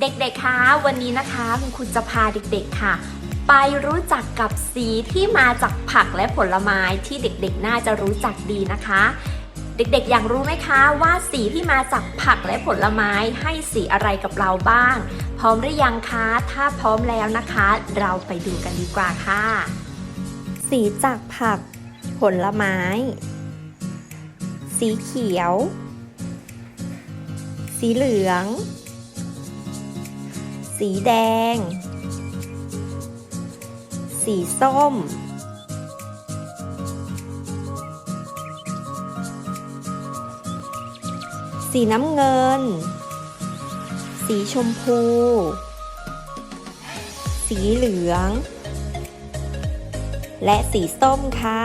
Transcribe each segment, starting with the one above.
เด็กๆ คะวันนี้นะคะคุณครูจะพาเด็กๆ ค่ะ ไปรู้จักกับสีที่มาจากผักและผลไม้ที่เด็กๆ น่าจะรู้จักดีนะคะ เด็กๆ อยากรู้ไหมคะ ว่าสีที่มาจากผักและผลไม้ให้สีอะไรกับเราบ้าง พร้อมหรือยังคะ ถ้าพร้อมแล้วนะคะ เราไปดูกันดีกว่าค่ะ สีจากผัก ผลไม้ สีเขียว สีเหลือง สีแดง สีส้ม สีน้ำเงิน สีชมพู สีเหลือง และสีส้มค่ะ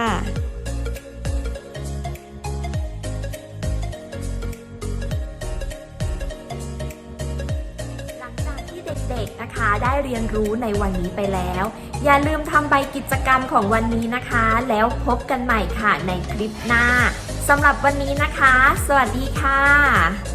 ด็กๆนะคะ ได้เรียนรู้ในวันนี้ไปแล้ว อย่าลืมทำใบกิจกรรมของวันนี้นะคะ แล้วพบกันใหม่ค่ะในคลิปหน้าสำหรับวันนี้นะคะ สวัสดีค่ะ